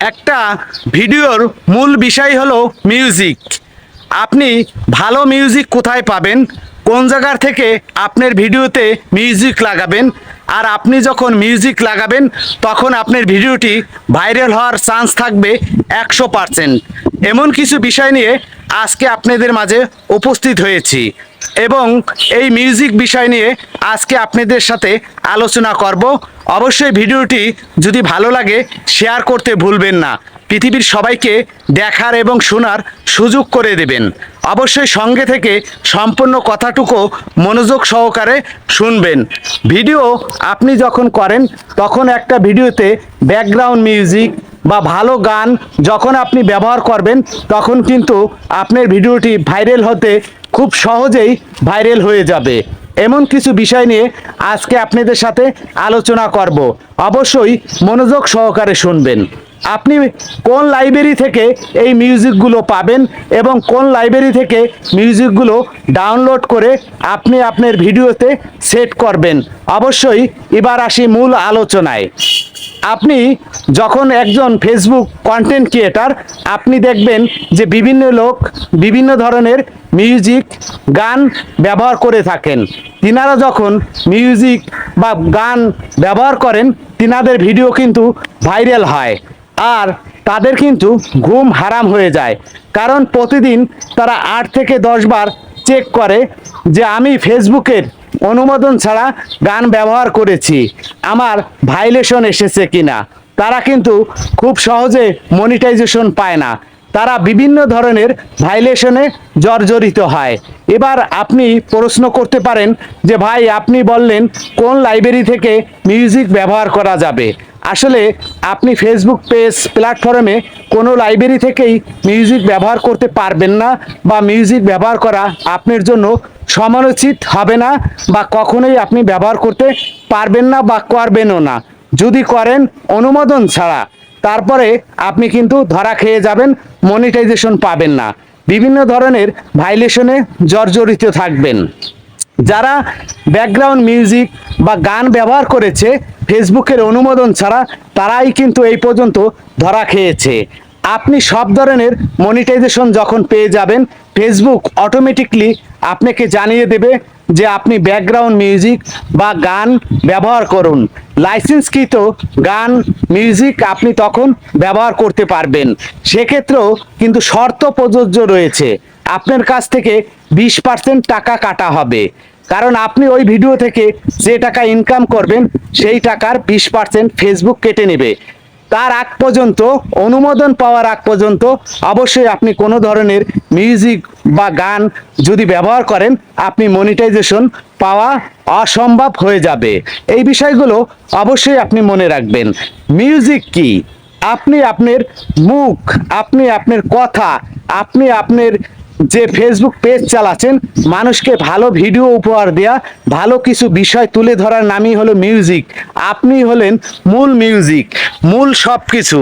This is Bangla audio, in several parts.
একটা ভিডিওর মূল বিষয় হলো মিউজিক। আপনি ভালো মিউজিক কোথায় পাবেন? কোন জায়গার থেকে আপনার ভিডিওতে মিউজিক লাগাবেন? আর আপনি যখন মিউজিক লাগাবেন, তখন আপনার ভিডিওটি ভাইরাল হওয়ার চান্স থাকবে একশো পারসেন্ট এমন কিছু বিষয় নিয়ে আজকে আপনাদের মাঝে উপস্থিত হয়েছি এবং এই মিউজিক বিষয় নিয়ে আজকে আপনাদের সাথে আলোচনা করব। অবশ্যই ভিডিওটি যদি ভালো লাগে, শেয়ার করতে ভুলবেন না। পৃথিবীর সবাইকে দেখার এবং শোনার সুযোগ করে দেবেন। অবশ্যই সঙ্গে থেকে সম্পূর্ণ কথাটুকু মনোযোগ সহকারে শুনবেন। ভিডিও আপনি যখন করেন, তখন একটা ভিডিওতে ব্যাকগ্রাউন্ড মিউজিক বা ভালো গান যখন আপনি ব্যবহার করবেন, তখন কিন্তু আপনার ভিডিওটি ভাইরাল হতে খুব সহজেই ভাইরাল হয়ে যাবে। এমন কিছু বিষয় নিয়ে আজকে আপনাদের সাথে আলোচনা করব। অবশ্যই মনোযোগ সহকারে শুনবেন। আপনি কোন লাইব্রেরি থেকে এই মিউজিকগুলো পাবেন এবং কোন লাইব্রেরি থেকে মিউজিকগুলো ডাউনলোড করে আপনি আপনার ভিডিওতে সেট করবেন? অবশ্যই এবার আসি মূল আলোচনায়। আপনি যখন একজন ফেসবুক কন্টেন্ট ক্রিয়েটার আপনি দেখবেন যে বিভিন্ন লোক বিভিন্ন ধরনের মিউজিক গান ব্যবহার করে থাকেন। তিনারা যখন মিউজিক বা গান ব্যবহার করেন, তিনাদের ভিডিও কিন্তু ভাইরাল হয় আর তাদের কিন্তু ঘুম হারাম হয়ে যায়। কারণ প্রতিদিন তারা আট থেকে দশ বার চেক করে যে আমি ফেসবুকের অনুমোদন ছাড়া গান ব্যবহার করেছি। আমার ভাইলেশন এসেছে কিনা? তারা কিন্তু খুব সহজে মনিটাইজেশন পায় না। তারা বিভিন্ন ধরনের ভাইলেশনে জর্জরিত হয়। এবার আপনি প্রশ্ন করতে পারেন যে, ভাই, আপনি বললেন কোন লাইব্রেরি থেকে মিউজিক ব্যবহার করা যাবে? আসলে আপনি ফেসবুক পেজ প্ল্যাটফর্মে কোনো লাইব্রেরি থেকেই মিউজিক ব্যবহার করতে পারবেন না বা মিউজিক ব্যবহার করা আপনার জন্য সমালোচিত হবে না বা কখনোই আপনি ব্যবহার করতে পারবেন না বা করবেনও না। যদি করেন, অনুমোদন ছাড়া। তারপরে আপনি কিন্তু ধরা খেয়ে যাবেন মনিটাইজেশন পাবেন না। বিভিন্ন ধরনের ভাইলেশনে জর্জরিত থাকবেন। যারা ব্যাকগ্রাউন্ড মিউজিক বা গান ব্যবহার করেছে, ফেসবুকের অনুমোদন ছাড়া তারাই কিন্তু এই পর্যন্ত ধরা খেয়েছে। আপনি সব ধরনের মনিটাইজেশন যখন পেয়ে যাবেন ফেসবুক অটোমেটিকলি আপনাকে জানিয়ে দেবে যে আপনি ব্যাকগ্রাউন্ড মিউজিক বা গান ব্যবহার করুন। লাইসেন্সকৃত গান মিউজিক আপনি তখন ব্যবহার করতে পারবেন। সেক্ষেত্রেও কিন্তু শর্ত প্রযোজ্য রয়েছে। আপনার কাছ থেকে বিশ পার্সেন্ট টাকা কাটা হবে। কারণ আপনি ওই ভিডিও থেকে যে টাকা ইনকাম করবেন, সেই টাকার বিশ পার্সেন্ট ফেসবুক কেটে নেবে। তার আগ পর্যন্ত, অনুমোদন পাওয়ার আগ পর্যন্ত অবশ্যই আপনি কোনো ধরনের মিউজিক বা গান যদি ব্যবহার করেন, আপনি মনিটাইজেশন পাওয়া অসম্ভব হয়ে যাবে। এই বিষয়গুলো অবশ্যই আপনি মনে রাখবেন। মিউজিক কি? আপনি আপনার মুখ, আপনি আপনার কথা, আপনি আপনার যে ফেসবুক পেজ চালাচ্ছেন, মানুষকে ভালো ভিডিও উপহার দেয়া, ভালো কিছু বিষয় তুলে ধরার নামই হলো মিউজিক আপনি হলেন মূল মিউজিক মূল সব কিছু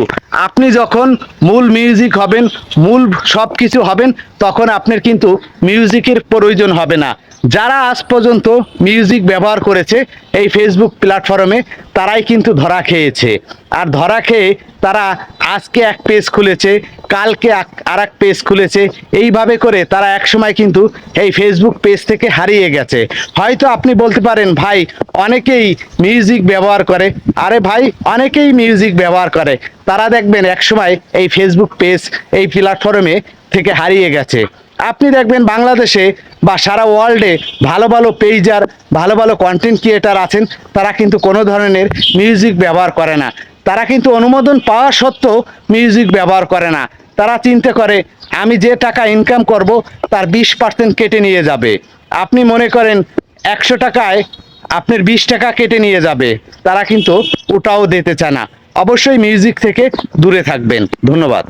আপনি যখন মূল মিউজিক হবেন, মূল সব কিছু হবেন, তখন আপনার কিন্তু মিউজিকের প্রয়োজন হবে না। যারা আজ পর্যন্ত মিউজিক ব্যবহার করেছে, এই ফেসবুক প্ল্যাটফর্মে তারাই কিন্তু ধরা খেয়েছে। আর ধরা খেয়ে তারা আজকে এক পেজ খুলেছে, কালকে আর এক পেজ খুলেছে। এইভাবে করে তারা একসময় কিন্তু এই ফেসবুক পেজ থেকে হারিয়ে গেছে। হয়তো আপনি বলতে পারেন, ভাই, অনেকেই মিউজিক ব্যবহার করে। আরে ভাই, অনেকেই মিউজিক ব্যবহার করে। তারা দেখবেন একসময় এই ফেসবুক পেজ এই প্ল্যাটফর্মে থেকে হারিয়ে গেছে। আপনি দেখবেন বাংলাদেশে বা সারা ওয়ার্ল্ডে ভালো ভালো পেইজার ভালো ভালো কন্টেন্ট ক্রিয়েটার আছেন, তারা কিন্তু কোনো ধরনের মিউজিক ব্যবহার করে না। তারা কিন্তু অনুমোদন পাওয়া সত্ত্বেও মিউজিক ব্যবহার করে না। তারা চিন্তা করে, আমি যে টাকা ইনকাম করব, তার বিশ পার্সেন্ট কেটে নিয়ে যাবে। আপনি মনে করেন একশো টাকায় আপনার বিশ টাকা কেটে নিয়ে যাবে। তারা কিন্তু ওটাও দিতে চায় না। অবশ্যই মিউজিক থেকে দূরে থাকবেন। ধন্যবাদ।